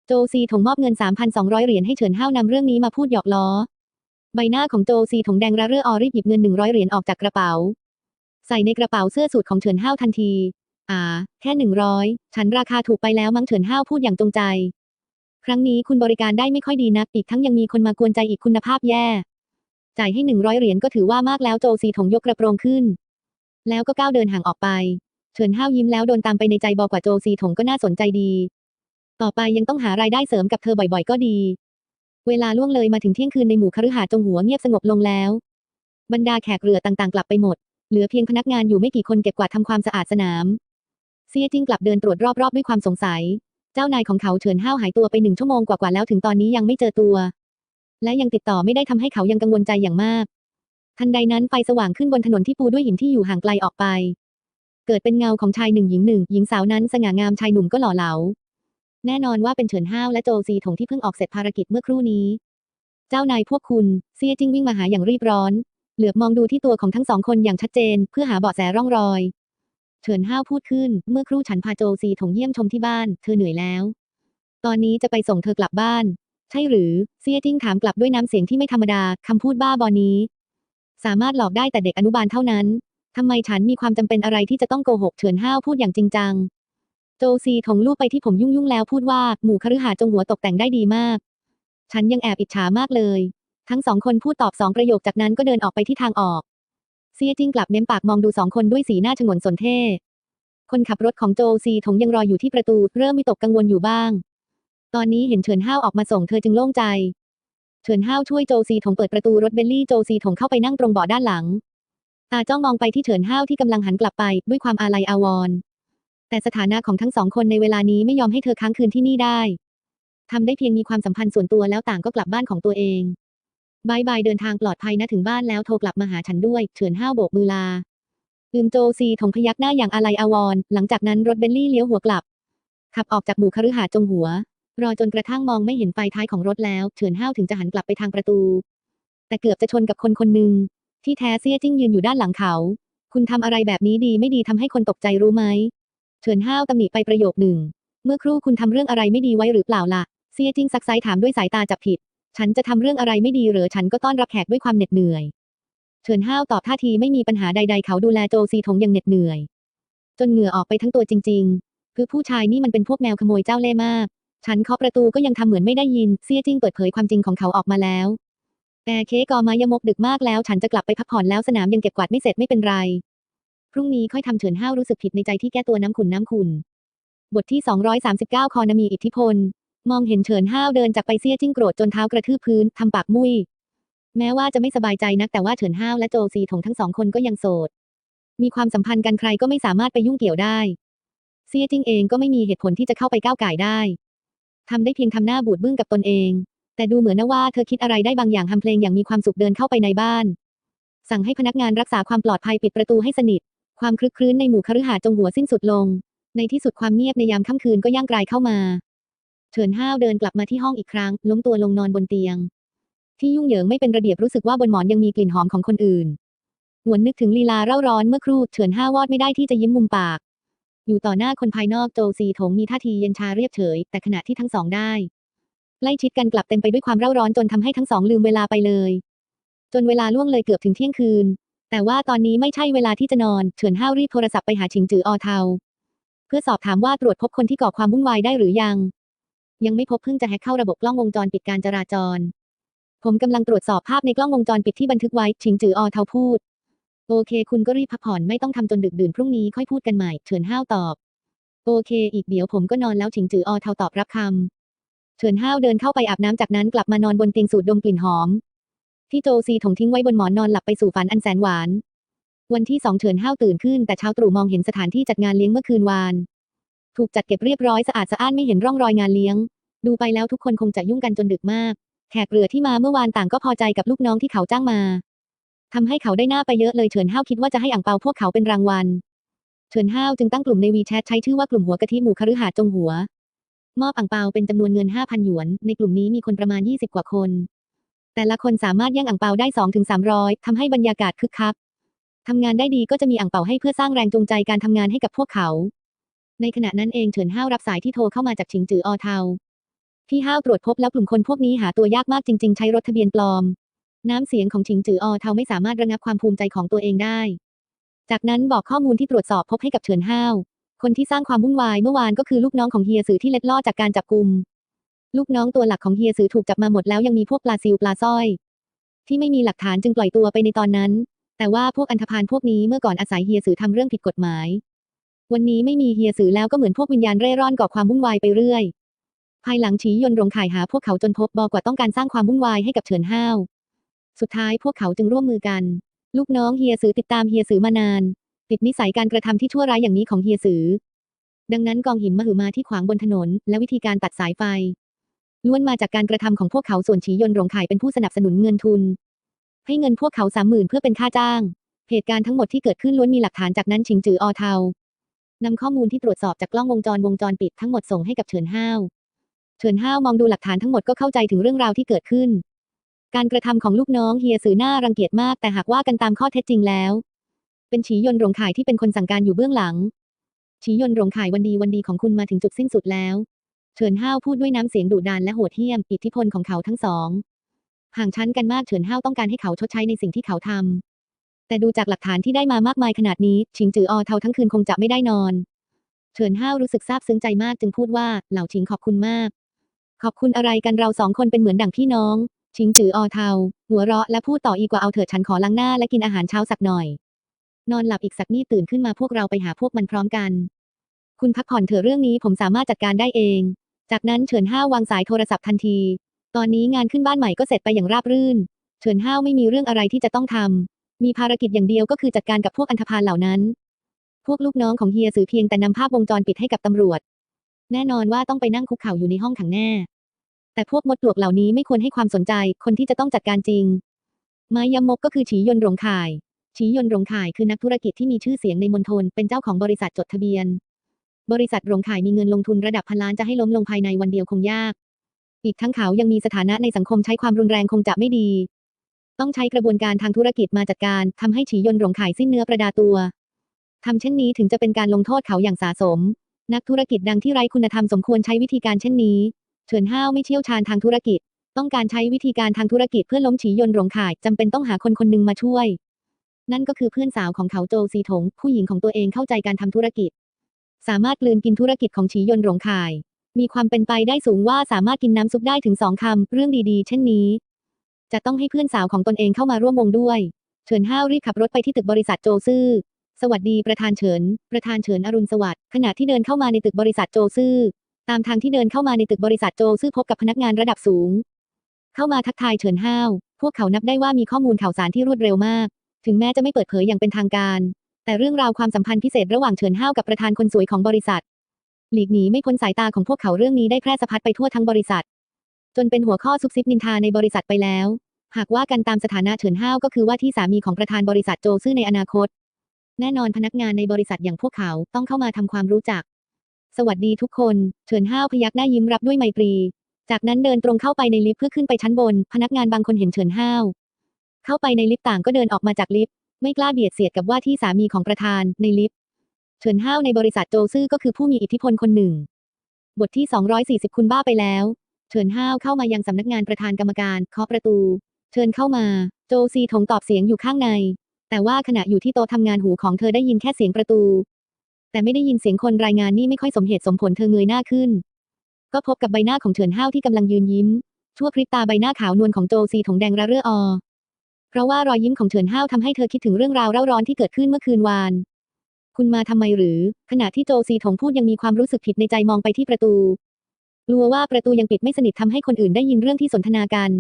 โจซีถงมอบเงิน 3,200 เหรียญให้เฉินห้าวนำเรื่องนี้มาพูดหยอกล้อ ใบหน้าของโจซีถงแดงระเรื่ออรีบหยิบเงิน 100 เหรียญออกจากกระเป๋า ใส่ในกระเป๋าเสื้อสูทของเฉินห้าวทันที อ่า แค่หนึ่งร้อยฉันราคาถูกไปแล้วมั้งเฉินห้าวพูดอย่างจงใจ ครั้งนี้คุณบริการได้ไม่ค่อยดีนักอีกทั้งยังมีคนมากวนใจอีกคุณภาพแย่ จ่ายให้หนึ่งร้อยเหรียญก็ถือว่ามากแล้วโจซีถงยกกระโปรงขึ้น แล้วก็ก้าวเดินห่างออกไป เฉินห้าวยิ้มแล้วโดนตามไปในใจบอกว่าโจซีถงก็น่าสนใจดี ต่อไปยังต้องหารายได้เสริมกับเธอบ่อยๆ ก็ดี เวลาล่วงเลยมาถึงเที่ยงคืนในหมู่คฤหาสน์จงหัวเงียบสงบลงแล้ว บรรดาแขกเรือต่างๆ กลับไปหมด เหลือเพียงพนักงานอยู่ไม่กี่คนเก็บกวาดทำความสะอาดสนาม เซียจิ้งกลับเดินตรวจรอบๆด้วยความสงสัย เจ้านายของเขาเฉินห้าวหายตัวไปหนึ่งชั่วโมงกว่าๆแล้วถึงตอนนี้ยังไม่เจอตัว และยังติดต่อไม่ได้ทำให้เขายังกังวลใจอย่างมากทันใดนั้นไฟสว่างขึ้นบนถนนที่ปูด้วยหินที่อยู่ห่างไกลออกไป เกิดเป็นเงาของชายหนึ่งหญิงหนึ่งหญิงสาวนั้นสง่างามชายหนุ่มก็หล่อเหลา แน่นอนว่าเป็นเฉินห้าวและโจซีถงที่เพิ่งออกเสร็จภารกิจเมื่อครู่นี้ เจ้านายพวกคุณเซียจิ้งวิ่งมาหาอย่างรีบร้อน เหลือบมองดูที่ตัวของทั้งสองคนอย่างชัดเจน เพื่อหาเบาะแสร่องรอย เฉินห้าวพูดขึ้น เมื่อครู่ฉันพาโจซีถงเยี่ยมชมที่บ้าน เธอเหนื่อยแล้ว ตอนนี้จะไปส่งเธอกลับบ้าน ใช่หรือเซียจิ้งถามกลับด้วยน้ำเสียงที่ไม่ธรรมดาคำพูดบ้าบอนี้ สามารถหลอกได้แต่เด็กอนุบาลเท่านั้น ทำไมฉันมีความจำเป็นอะไรที่จะต้องโกหกเฉินห้าวพูดอย่างจริงจัง โจซีถงลูบไปที่ผมยุ่งยุ่งแล้วพูดว่าหมู่คฤหาสน์จงหัวตกแต่งได้ดีมาก ฉันยังแอบอิจฉามากเลย ทั้งสองคนพูดตอบสองประโยคจากนั้นก็เดินออกไปที่ทางออก เซียจิ้งกลับเม้มปากมองดูสองคนด้วยสีหน้าฉงนสนเท่คนขับรถของโจซีถงยังรออยู่ที่ประตู เริ่มมีตกกังวลอยู่บ้าง ตอนนี้เห็นเฉินห้าวออกมาส่งเธอจึงโล่งใจ เฉินห้าวช่วยโจซีถงเปิดประตูรถเบลลี่โจซีถงเข้าไปนั่งตรงเบาะด้านหลัง ตาจ้องมองไปที่เฉินห้าวที่กำลังหันกลับไปด้วยความอาลัยอาวรณ์แต่สถานะของทั้งสองคนในเวลานี้ไม่ยอมให้เธอค้างคืนที่นี่ได้ทำได้เพียงมีความสัมพันธ์ส่วนตัวแล้วต่างก็กลับบ้านของตัวเองบายบายเดินทางปลอดภัยนะถึงบ้านแล้วโทรกลับมาหาฉันด้วย เฉินห้าวโบกมือลาอืมโจซีถงพยักหน้าอย่างอาลัยอาวรณ์หลังจากนั้นรถเบลลี่เลี้ยวหัวกลับ ขับออกจากหมู่คฤหาสน์จงหัว รอจนกระทั่งมองไม่เห็นไฟท้ายของรถแล้ว เฉินห้าวถึงจะหันกลับไปทางประตู แต่เกือบจะชนกับคนคนหนึ่ง ที่แท้เซี่ยจิ้งยืนอยู่ด้านหลังเขา คุณทำอะไรแบบนี้ดีไม่ดีทำให้คนตกใจรู้ไหมเฉินห้าวตำหนิไปประโยคหนึ่ง เมื่อครู่คุณทำเรื่องอะไรไม่ดีไว้หรือเปล่าล่ะเซี่ยจิ้งซักไซถามด้วยสายตาจับผิด ฉันจะทำเรื่องอะไรไม่ดีหรือฉันก็ต้อนรับแขกด้วยความเหน็ดเหนื่อยเฉินห้าวตอบท่าทีไม่มีปัญหาใด ๆ เขาดูแลโจซีถงอย่างเหน็ดเหนื่อย จนเหงื่อออกไปทั้งตัวจริง ๆ คือผู้ชายนี่มันเป็นพวกแมวขโมยเจ้าเล่ห์มาก ฉันเคาะประตูก็ยังทำเหมือนไม่ได้ยินเซี่ยจิ้งเปิดเผยความจริงของเขาออกมาแล้ว แอร์เคกอมายมกดึกมากแล้วฉันจะกลับไปพักผ่อนแล้วสนามยังเก็บกวาดไม่เสร็จไม่เป็นไร พรุ่งนี้ค่อยทำเฉินห้าวรู้สึกผิดในใจที่แก้ตัวน้ำขุนน้ำขุนบทที่ 239 คอนามีอิทธิพล มองเห็นเฉินห้าวเดินจากไปเซียจิ้งโกรธจนเท้ากระทืบพื้นทำปากมุ้ยแม้ว่าจะไม่สบายใจนักแต่ว่าเฉินห้าวและโจซีถงทั้งสองคนก็ยังโสด มีความสัมพันธ์กันใครก็ไม่สามารถไปยุ่งเกี่ยวได้เซียจิ้งเองก็ไม่มีเหตุผลที่จะเข้าไปก้าวไก่ได้ทำได้เพียงทำหน้าบูดบึ้งกับตนเอง แต่ดูเหมือนนะว่าเธอคิดอะไรได้บางอย่างทำเพลงอย่างมีความสุขเดินเข้าไปในบ้าน สั่งให้พนักงานรักษาความปลอดภัยปิดประตูให้สนิท ความคลึกครื้นในหมู่คฤหาสน์จงหัวสิ้นสุดลง ในที่สุดความเงียบในยามค่ำคืนก็ย่างกลายเข้ามา เฉินห้าวเดินกลับมาที่ห้องอีกครั้ง ล้มตัวลงนอนบนเตียง ที่ยุ่งเหยิงไม่เป็นระเบียบรู้สึกว่าบนหมอนยังมีกลิ่นหอมของคนอื่นหวนนึกถึงลีลาเร่าร้อนเมื่อครู่เฉินห้าวอดไม่ได้ที่จะยิ้มมุมปาก อยู่ต่อหน้าคนภายนอกโจซีถงมีท่าทีเย็นชาเรียบเฉย แต่ขณะที่ทั้งสองได้ ใกล้ชิดกันกลับเต็มไปด้วยความเร่าร้อนจนทำให้ทั้งสองลืมเวลาไปเลย จนเวลาล่วงเลยเกือบถึงเที่ยงคืน แต่ว่าตอนนี้ไม่ใช่เวลาที่จะนอน เฉินห้าวรีบโทรศัพท์ไปหาชิงจืออเทา เพื่อสอบถามว่าตรวจพบคนที่ก่อความวุ่นวายได้หรือยัง ยังไม่พบเพิ่งจะแฮกเข้าระบบกล้องวงจรปิดการจราจร ผมกำลังตรวจสอบภาพในกล้องวงจรปิดที่บันทึกไว้ ชิงจืออเทาพูด โอเค คุณก็รีบพักผ่อนไม่ต้องทำจนดึกดื่นพรุ่งนี้ค่อยพูดกันใหม่ เฉินห้าวตอบ โอเค อีกเดี๋ยวผมก็นอนแล้วชิงจืออเทาตอบรับคำ เฉินห้าวเดินเข้าไปอาบน้ำจากนั้นกลับมานอนบนเตียงสูดดมกลิ่นหอม ที่โจซีถงทิ้งไว้บนหมอนนอนหลับไปสู่ฝันอันแสนหวาน วันที่สองเฉินห้าวตื่นขึ้น แต่เช้าตรู่มองเห็นสถานที่จัดงานเลี้ยงเมื่อคืนวาน ถูกจัดเก็บเรียบร้อยสะอาดสะอ้านไม่เห็นร่องรอยงานเลี้ยง ดูไปแล้วทุกคนคงจะยุ่งกันจนดึกมาก แขกเรือที่มาเมื่อวานต่างก็พอใจกับลูกน้องที่เขาจ้างมาทำให้เขาได้หน้าไปเยอะเลยเฉินห้าวคิดว่าจะให้อ่างเปาพวกเขาเป็นรางวัล เฉินห้าวจึงตั้งกลุ่มในวีแชทใช้ชื่อว่ากลุ่มหัวกะทิหมู่คฤหาสน์จงหัว มอบอ่างเปาเป็นจำนวนเงิน 5,000 หยวน ในกลุ่มนี้มีคนประมาณ 20 กว่าคน แต่ละคนสามารถแย่งอ่างเปาได้ 2-300 ทำให้บรรยากาศคึกคักทำงานได้ดีก็จะมีอ่างเปาให้เพื่อสร้างแรงจูงใจการทำงานให้กับพวกเขา ในขณะนั้นเองเฉินห้าวรับสายที่โทรเข้ามาจากชิงจืออเทาที่ห้าวตรวจพบแล้วกลุ่มคนพวกนี้หาตัวยากมากจริง ๆ ใช้รถทะเบียนปลอม น้ำเสียงของชิงจืออเทาไม่สามารถระงับความภูมิใจของตัวเองได้ จากนั้นบอกข้อมูลที่ตรวจสอบพบให้กับเฉินห้าว คนที่สร้างความวุ่นวายเมื่อวานก็คือลูกน้องของเฮียสือที่เล็ดลอดจากการจับกุมลูกน้องตัวหลักของเฮียสือถูกจับมาหมดแล้วยังมีพวกปลาซิวปลาสร้อย ที่ไม่มีหลักฐานจึงปล่อยตัวไปในตอนนั้น แต่ว่าพวกอันธพาลพวกนี้เมื่อก่อนอาศัยเฮียสือทำเรื่องผิดกฎหมาย วันนี้ไม่มีเฮียสือแล้วก็เหมือนพวกวิญญาณเร่ร่อนก่อความวุ่นวายไปเรื่อย ภายหลังฉียนรงข่ายหาพวกเขาจนพบบอกว่าต้องการสร้างความวุ่นวายให้กับเฉินห้าว สุดท้ายพวกเขาจึงร่วมมือกัน ลูกน้องเฮียสือติดตามเฮียสือมานาน ติดนิสัยการกระทำที่ชั่วร้ายอย่างนี้ของเฮียสือ ดังนั้นกองหินมหึมาที่ขวางบนถนน และวิธีการตัดสายไฟล้วนมาจากการกระทำของพวกเขาส่วนฉียนรงขายเป็นผู้สนับสนุนเงินทุน ให้เงินพวกเขาสามหมื่นเพื่อเป็นค่าจ้าง เหตุการณ์ทั้งหมดที่เกิดขึ้นล้วนมีหลักฐานจากนั้นชิงจืออเทานำข้อมูลที่ตรวจสอบจากกล้องวงจรวงจรปิดทั้งหมดส่งให้กับเฉินห้าวเฉินห้าวมองดูหลักฐานทั้งหมดก็เข้าใจถึงเรื่องราวที่เกิดขึ้น การกระทำของลูกน้องเฮียสือหน้ารังเกียจมาก แต่หากว่ากันตามข้อเท็จจริงแล้ว เป็นฉียนรงข่ายที่เป็นคนสั่งการอยู่เบื้องหลัง ฉียนรงข่ายวันดีวันดีของคุณมาถึงจุดสิ้นสุดแล้ว เฉินห้าวพูดด้วยน้ำเสียงดุดันและโหดเหี้ยม อิทธิพลของเขาทั้งสอง ห่างชั้นกันมากเฉินห้าวต้องการให้เขาชดใช้ในสิ่งที่เขาทำแต่ดูจากหลักฐานที่ได้มามากมายขนาดนี้ชิงจืออเทาทั้งคืนคงจะไม่ได้นอน เฉินห้าวรู้สึกซาบซึ้งใจมากจึงพูดว่าเหล่าชิงขอบคุณมาก ขอบคุณอะไรกันเราสองคนเป็นเหมือนดั่งพี่น้องชิงจืออเทาหัวเราะและพูดต่ออีกว่าเอาเถิดฉันขอล้างหน้าและกินอาหารเช้าสักหน่อย นอนหลับอีกสักนี่ตื่นขึ้นมาพวกเราไปหาพวกมันพร้อมกัน คุณพักผ่อนเถอะเรื่องนี้ผมสามารถจัดการได้เอง จากนั้นเฉินห้าววางสายโทรศัพท์ทันที ตอนนี้งานขึ้นบ้านใหม่ก็เสร็จไปอย่างราบรื่น เฉินห้าวไม่มีเรื่องอะไรที่จะต้องทำมีภารกิจอย่างเดียวก็คือจัดการกับพวกอันธพาลเหล่านั้น พวกลูกน้องของเฮียสือเพียงแต่นำภาพวงจรปิดให้กับตำรวจ แน่นอนว่าต้องไปนั่งคุกเข่าอยู่ในห้องขังแน่ แต่พวกมดปลวกเหล่านี้ไม่ควรให้ความสนใจ คนที่จะต้องจัดการจริงไม้ยมกก็คือฉียนหลงข่าย ฉียนหลงข่ายคือนักธุรกิจที่มีชื่อเสียงในมณฑลเป็นเจ้าของบริษัทจดทะเบียน บริษัทหลงข่ายมีเงินลงทุนระดับพันล้านจะให้ล้มลงภายในวันเดียวคงยาก อีกทั้งเขายังมีสถานะในสังคมใช้ความรุนแรงคงจะไม่ดี ต้องใช้กระบวนการทางธุรกิจมาจัดการทำให้ฉียนหลงข่ายสิ้นเนื้อประดาตัวทำเช่นนี้ถึงจะเป็นการลงโทษเขาอย่างสาสม นักธุรกิจดังที่ไร้คุณธรรมสมควรใช้วิธีการเช่นนี้เฉินห้าวไม่เชี่ยวชาญทางธุรกิจ ต้องการใช้วิธีการทางธุรกิจเพื่อล้มฉียนหลงข่ายจำเป็นต้องหาคนคนหนึ่งมาช่วย นั่นก็คือเพื่อนสาวของเขาโจซีถง ผู้หญิงของตัวเองเข้าใจการทำธุรกิจ สามารถกลืนกินธุรกิจของฉียนหลงข่าย มีความเป็นไปได้สูงว่าสามารถกินน้ำซุปได้ถึงสองคำ เรื่องดีๆ เช่นนี้ จะต้องให้เพื่อนสาวของตนเองเข้ามาร่วมวงด้วย เฉินห้าวรีบขับรถไปที่ตึกบริษัทโจซื่อ สวัสดีประธานเฉิน ประธานเฉินอรุณสวัสดิ์ ขณะที่เดินเข้ามาในตึกบริษัทโจซื่อ ตามทางที่เดินเข้ามาในตึกบริษัทโจซื่อพบกับพนักงานระดับสูง เข้ามาทักทายเฉินห้าว พวกเขานับได้ว่ามีข้อมูลข่าวสารที่รวดเร็วมาก ถึงแม้จะไม่เปิดเผยอย่างเป็นทางการ แต่เรื่องราวความสัมพันธ์พิเศษระหว่างเฉินห้าวกับประธานคนสวยของบริษัท หลีกหนีไม่พ้นสายตาของพวกเขาเรื่องนี้ได้แพร่สะพัดไปทั่วทั้งบริษัท จนเป็นหัวข้อซุบซิบนินทาในบริษัทไปแล้ว หากว่ากันตามสถานะเฉินห้าวก็คือว่าที่สามีของประธานบริษัทโจซื่อในอนาคต แน่นอนพนักงานในบริษัทอย่างพวกเขาต้องเข้ามาทำความรู้จัก สวัสดีทุกคน เฉินห้าวพยักหน้ายิ้มรับด้วยไมตรี จากนั้นเดินตรงเข้าไปในลิฟต์เพื่อขึ้นไปชั้นบน พนักงานบางคนเห็นเฉินห้าว เข้าไปในลิฟต์ต่างก็เดินออกมาจากลิฟต์ไม่กล้าเบียดเสียดกับว่าที่สามีของประธานในลิฟต์เฉินห้าวในบริษัทโจซื่อก็คือผู้มีอิทธิพลคนหนึ่ง บทที่ 240 คุณบ้าไปแล้ว เฉินห้าวเข้ามายังสำนักงานประธานกรรมการเคาะประตู เชิญเข้ามา โจซีถงตอบเสียงอยู่ข้างใน แต่ว่าขณะอยู่ที่โต๊ะทำงานหูของเธอได้ยินแค่เสียงประตู แต่ไม่ได้ยินเสียงคนรายงานนี่ไม่ค่อยสมเหตุสมผลเธอเงยหน้าขึ้น ก็พบกับใบหน้าของเฉินห้าวที่กำลังยืนยิ้ม ชั่วพริบตาใบหน้าขาวนวลของโจซีถงแดงระเรื่ออ ราะว่ารอยยิ้มของเฉินห้าวทำให้เธอคิดถึงเรื่องราวเร่าร้อนที่เกิดขึ้นเมื่อคืนวาน คุณมาทำไมหรือ ขณะที่โจซีถงพูดยังมีความรู้สึกผิดในใจมองไปที่ประตูกลัวว่าประตูยังปิดไม่สนิททำให้คนอื่นได้ยินเรื่องที่สนทนากัน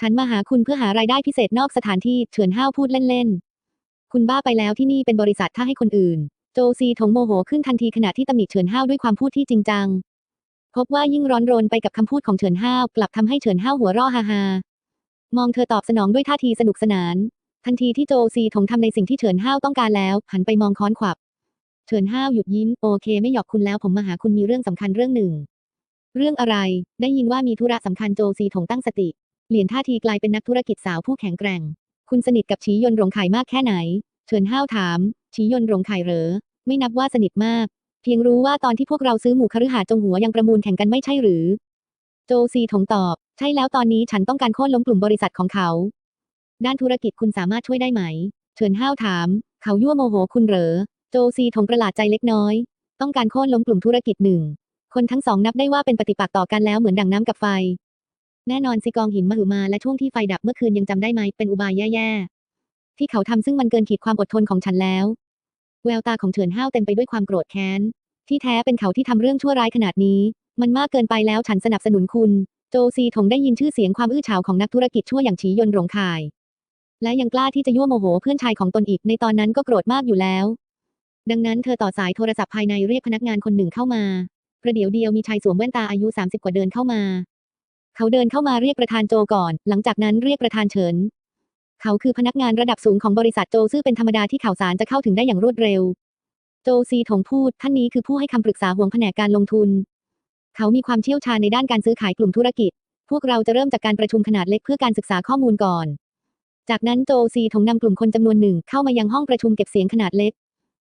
ฉันมาหาคุณเพื่อหารายได้พิเศษนอกสถานที่เฉินห้าวพูดเล่นๆ คุณบ้าไปแล้วที่นี่เป็นบริษัทถ้าให้คนอื่น โจซีถงโมโหขึ้นทันทีขณะที่ตำหนิเฉินห้าวด้วยความพูดที่จริงจัง พบว่ายิ่งร้อนรนไปกับคำพูดของเฉินห้าวกลับทำให้เฉินห้าวหัวเราะฮาฮา มองเธอตอบสนองด้วยท่าทีสนุกสนาน ทันทีที่โจซีถงทำในสิ่งที่เฉินห้าวต้องการแล้ว หันไปมองค้อนขวับ เฉินห้าวหยุดยิ้ม โอเค ไม่หยอกคุณแล้วผมมาหาคุณมีเรื่องสำคัญเรื่องหนึ่ง เรื่องอะไร ได้ยินว่ามีธุระสำคัญโจซีถงตั้งสติ เปลี่ยนท่าทีกลายเป็นนักธุรกิจสาวผู้แข็งแกร่ง คุณสนิทกับฉียนหลงไข่มากแค่ไหน เฉินห้าวถามฉียนหลงไข่เหรอ ไม่นับว่าสนิทมาก เพียงรู้ว่าตอนที่พวกเราซื้อหมู่คฤหาสน์จงหัวยังประมูลแข่งกันไม่ใช่หรือ โจซีถงตอบ ใช่แล้วตอนนี้ฉันต้องการโค่นล้มกลุ่มบริษัทของเขา ด้านธุรกิจคุณสามารถช่วยได้ไหม เฉินห้าวถาม เขายั่วโมโหคุณเหรอ โจซีถงประหลาดใจเล็กน้อย ต้องการโค่นล้มกลุ่มธุรกิจหนึ่ง คนทั้งสองนับได้ว่าเป็นปฏิปักษ์ต่อกันแล้วเหมือนดังน้ำกับไฟ แน่นอนสิกองหินมหึมาและช่วงที่ไฟดับเมื่อคืนยังจำได้ไหมเป็นอุบายแย่ๆ ที่เขาทำซึ่งมันเกินขีดความอดทนของฉันแล้ว แววตาของเฉินห้าวเต็มไปด้วยความโกรธแค้น ที่แท้เป็นเขาที่ทำเรื่องชั่วร้ายขนาดนี้ มันมากเกินไปแล้วฉันสนับสนุนคุณ โจซีถงได้ยินชื่อเสียงความอื้อฉาวของนักธุรกิจชั่วอย่างฉียนหลงข่าย และยังกล้าที่จะยั่วโมโหเพื่อนชายของตนอีกในตอนนั้นก็โกรธมากอยู่แล้ว ดังนั้นเธอต่อสายโทรศัพท์ภายในเรียกพนักงานคนหนึ่งเข้ามาประเดี๋ยวเดียวมีชายสวมแว่นตาอายุ 30 กว่าเดินเข้ามา เขาเดินเข้ามาเรียกประธานโจก่อน หลังจากนั้นเรียกประธานเฉิน เขาคือพนักงานระดับสูงของบริษัทโจซึ่งเป็นธรรมดาที่ข่าวสารจะเข้าถึงได้อย่างรวดเร็ว โจซีถงพูดท่านนี้คือผู้ให้คำปรึกษาห่วงแผนกการลงทุน เขามีความเชี่ยวชาญในด้านการซื้อขายกลุ่มธุรกิจ พวกเราจะเริ่มจากการประชุมขนาดเล็กเพื่อการศึกษาข้อมูลก่อน จากนั้นโจซีถงนำกลุ่มคนจำนวนหนึ่งเข้ามายังห้องประชุมเก็บเสียงขนาดเล็ก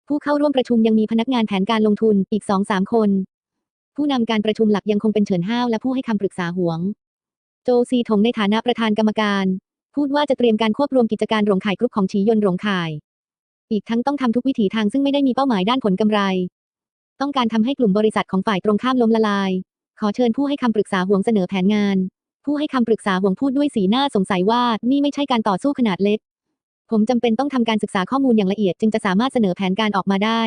ผู้เข้าร่วมประชุมยังมีพนักงานแผนการลงทุนอีกสองสามคน ผู้นำการประชุมหลักยังคงเป็นเฉินห้าวและผู้ให้คำปรึกษาหวง โจซีถงในฐานะประธานกรรมการ พูดว่าจะเตรียมการควบรวมกิจการหลงขายกรุ๊ปของฉียนหลงขาย อีกทั้งต้องทำทุกวิถีทางซึ่งไม่ได้มีเป้าหมายด้านผลกำไร ต้องการทำให้กลุ่มบริษัทของฝ่ายตรงข้ามล้มละลาย ขอเชิญผู้ให้คำปรึกษาห่วงเสนอแผนงาน ผู้ให้คำปรึกษาห่วงพูดด้วยสีหน้าสงสัยว่านี่ไม่ใช่การต่อสู้ขนาดเล็ก ผมจำเป็นต้องทำการศึกษาข้อมูลอย่างละเอียด จึงจะสามารถเสนอแผนการออกมาได้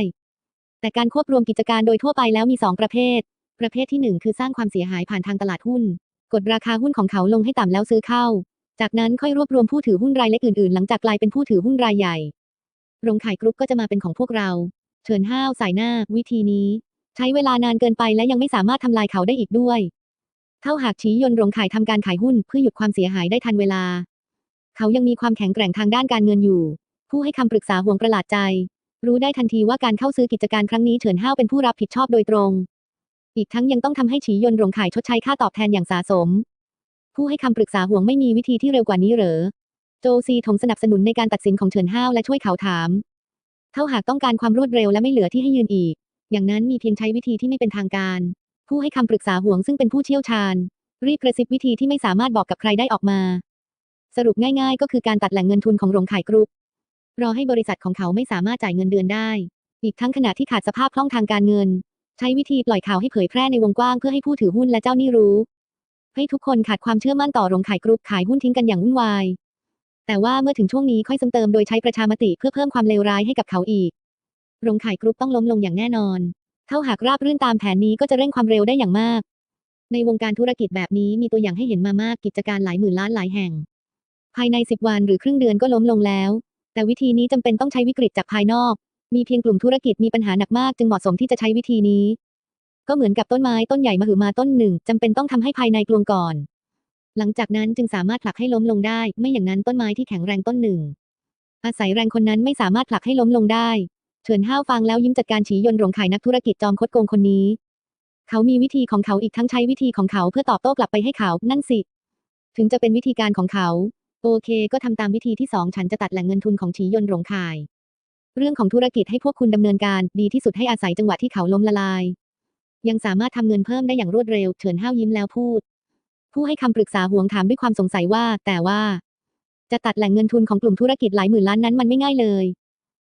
แต่การควบรวมกิจการโดยทั่วไปแล้วมี 2 ประเภท ประเภทที่ 1 คือสร้างความเสียหายผ่านทางตลาดหุ้น กดราคาหุ้นของเขาลงให้ต่ำแล้วซื้อเข้า จากนั้นค่อยรวบรวมผู้ถือหุ้นรายเล็กอื่นๆ หลังจากกลายเป็นผู้ถือหุ้นรายใหญ่โรงขายกรุ๊ปก็จะมาเป็นของพวกเรา เฉินห้าวสายหน้า วิธีนี้ ใช้เวลานานเกินไปและยังไม่สามารถทำลายเขาได้อีกด้วย เท่าหากชี้ยนรงขายทำการขายหุ้นเพื่อหยุดความเสียหายได้ทันเวลา เขายังมีความแข็งแกร่งทางด้านการเงินอยู่ ผู้ให้คำปรึกษาห่วงประหลาดใจ รู้ได้ทันทีว่าการเข้าซื้อกิจการครั้งนี้เฉินห้าวเป็นผู้รับผิดชอบโดยตรง อีกทั้งยังต้องทำให้ฉียนรงขายชดใช้ค่าตอบแทนอย่างสะสม ผู้ให้คำปรึกษาห่วงไม่มีวิธีที่เร็วกว่านี้เหรอโจซีถงสนับสนุนในการตัดสินของเฉินห้าวและช่วยเขาถาม เท่าหากต้องการความรวดเร็วและไม่เหลือที่ให้ยืนอีก อย่างนั้นมีเพียงใช้วิธีที่ไม่เป็นทางการ ผู้ให้คำปรึกษาห่วงซึ่งเป็นผู้เชี่ยวชาญ รีบกระซิบวิธีที่ไม่สามารถบอกกับใครได้ออกมา สรุปง่าย ๆ ก็คือการตัดแหล่งเงินทุนของโรงขายกรุ๊ปรอให้บริษัทของเขาไม่สามารถจ่ายเงินเดือนได้ อีกทั้งขณะที่ขาดสภาพคล่องทางการเงิน ใช้วิธีปล่อยข่าวให้เผยแพร่ในวงกว้างเพื่อให้ผู้ถือหุ้นและเจ้าหนี้รู้ ให้ทุกคนขาดความเชื่อมั่นต่อโรงขายกรุ๊ปขายหุ้นทิ้งกันอย่างวุ่นวาย แต่ว่าเมื่อถึงช่วงนี้ค่อยเสริมเติมโดยใช้ประชามติเพื่อเพิ่มความเลวร้ายให้กับเขาอีก โรงขายกรุ๊ปต้องล้มลงอย่างแน่นอน เท่าหากราบรื่นตามแผนนี้ก็จะเร่งความเร็วได้อย่างมาก ในวงการธุรกิจแบบนี้มีตัวอย่างให้เห็นมามากกิจการหลายหมื่นล้านหลายแห่ง ภายใน10วันหรือครึ่งเดือนก็ล้มลงแล้ว แต่วิธีนี้จำเป็นต้องใช้วิกฤตจากภายนอก มีเพียงกลุ่มธุรกิจมีปัญหาหนักมากจึงเหมาะสมที่จะใช้วิธีนี้ ก็เหมือนกับต้นไม้ต้นใหญ่มหึมาต้นหนึ่งจำเป็นต้องทำให้ภายในกลวงก่อน หลังจากนั้นจึงสามารถผลักให้ล้มลงได้ ไม่อย่างนั้นต้นไม้ที่แข็งแรงต้นหนึ่ง อาศัยแรงคนนั้นไม่สามารถผลักให้ล้มลงได้ เฉินห้าวฟังแล้วยิ้มจัดการฉียนหลงขายนักธุรกิจจอมคดโกงคนนี้ เขามีวิธีของเขาอีกทั้งใช้วิธีของเขาเพื่อตอบโต้กลับไปให้เขา นั่นสิ ถึงจะเป็นวิธีการของเขา โอเค ก็ทำตามวิธีที่สองฉันจะตัดแหล่งเงินทุนของฉียนหลงขาย เรื่องของธุรกิจให้พวกคุณดำเนินการ ดีที่สุดให้อาศัยจังหวะที่เขาล้มละลาย ยังสามารถทำเงินเพิ่มได้อย่างรวดเร็ว เฉินห้าวยิ้มแล้วพูด ผู้ให้คำปรึกษาห่วงถามด้วยความสงสัยว่า แต่ว่า จะตัดแหล่งเงินทุนของกลุ่มธุรกิจหลายหมื่นล้านนั้นมันไม่ง่ายเลย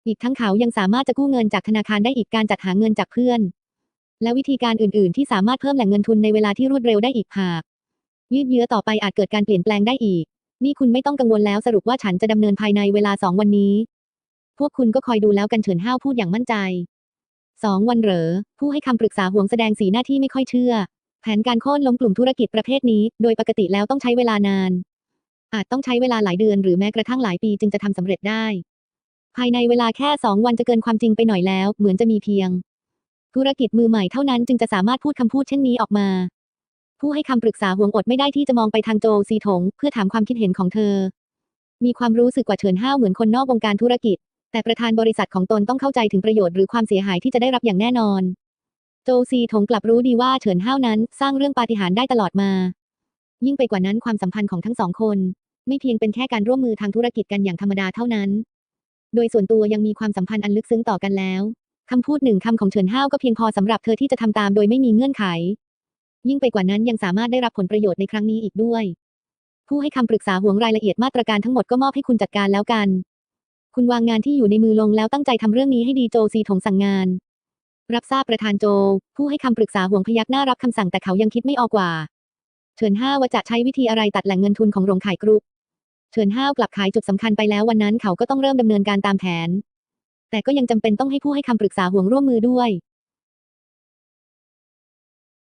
อีกทั้งเขายังสามารถจะกู้เงินจากธนาคารได้อีกการจัดหาเงินจากเพื่อน และวิธีการอื่น ๆ ที่สามารถเพิ่มแหล่งเงินทุนในเวลาที่รวดเร็วได้อีกหาก ยืดเยื้อต่อไปอาจเกิดการเปลี่ยนแปลงได้อีก นี่คุณไม่ต้องกังวลแล้วสรุปว่าฉันจะดำเนินภายในเวลาสองวันนี้ พวกคุณก็คอยดูแล้วกันเฉินห้าวพูดอย่างมั่นใจสองวันเหรอ ผู้ให้คำปรึกษาห่วงแสดงสีหน้าที่ไม่ค่อยเชื่อ ผนการโค่นล้มกลุ่มธุรกิจประเภทนี้ โดยปกติแล้วต้องใช้เวลานาน อาจต้องใช้เวลาหลายเดือนหรือแม้กระทั่งหลายปีจึงจะทำสำเร็จได้ ภายในเวลาแค่สองวันจะเกินความจริงไปหน่อยแล้ว เหมือนจะมีเพียง ธุรกิจมือใหม่เท่านั้นจึงจะสามารถพูดคำพูดเช่นนี้ออกมา ผู้ให้คำปรึกษาห่วงอดไม่ได้ที่จะมองไปทางโจซีถงเพื่อถามความคิดเห็นของเธอ มีความรู้สึกกว่าเฉินห้าวเหมือนคนนอกวงการธุรกิจ แต่ประธานบริษัทของตนต้องเข้าใจถึงประโยชน์หรือความเสียหายที่จะได้รับอย่างแน่นอน โจซีถงกลับรู้ดีว่าเฉินห้าวนั้น สร้างเรื่องปาฏิหาริย์ได้ตลอดมา ยิ่งไปกว่านั้นความสัมพันธ์ของทั้งสองคน ไม่เพียงเป็นแค่การร่วมมือทางธุรกิจกันอย่างธรรมดาเท่านั้น โดยส่วนตัวยังมีความสัมพันธ์อันลึกซึ้งต่อกันแล้วคำพูดหนึ่งคำของเฉินห้าวก็เพียงพอสำหรับเธอที่จะทำตามโดยไม่มีเงื่อนไข ยิ่งไปกว่านั้นยังสามารถได้รับผลประโยชน์ในครั้งนี้อีกด้วย ผู้ให้คำปรึกษาห่วงรายละเอียดมาตรการทั้งหมดก็มอบให้คุณจัดการแล้วกัน คุณวางงานที่อยู่ในมือลงแล้วตั้งใจทำเรื่องนี้ให้ดีโจซีถงสั่งงาน รับทราบประธานโจ ผู้ให้คำปรึกษาห่วงพยักหน้ารับคำสั่งแต่เขายังคิดไม่ออกว่า เฉินห้าวาจะใช้วิธีอะไรตัดแหล่งเงินทุนของโรงขายกรุ๊ปเฉินห้าวกลับขายจุดสำคัญไปแล้ววันนั้นเขาก็ต้องเริ่มดำเนินการตามแผน แต่ก็ยังจำเป็นต้องให้ผู้ให้คำปรึกษาห่วงร่วมมือด้วย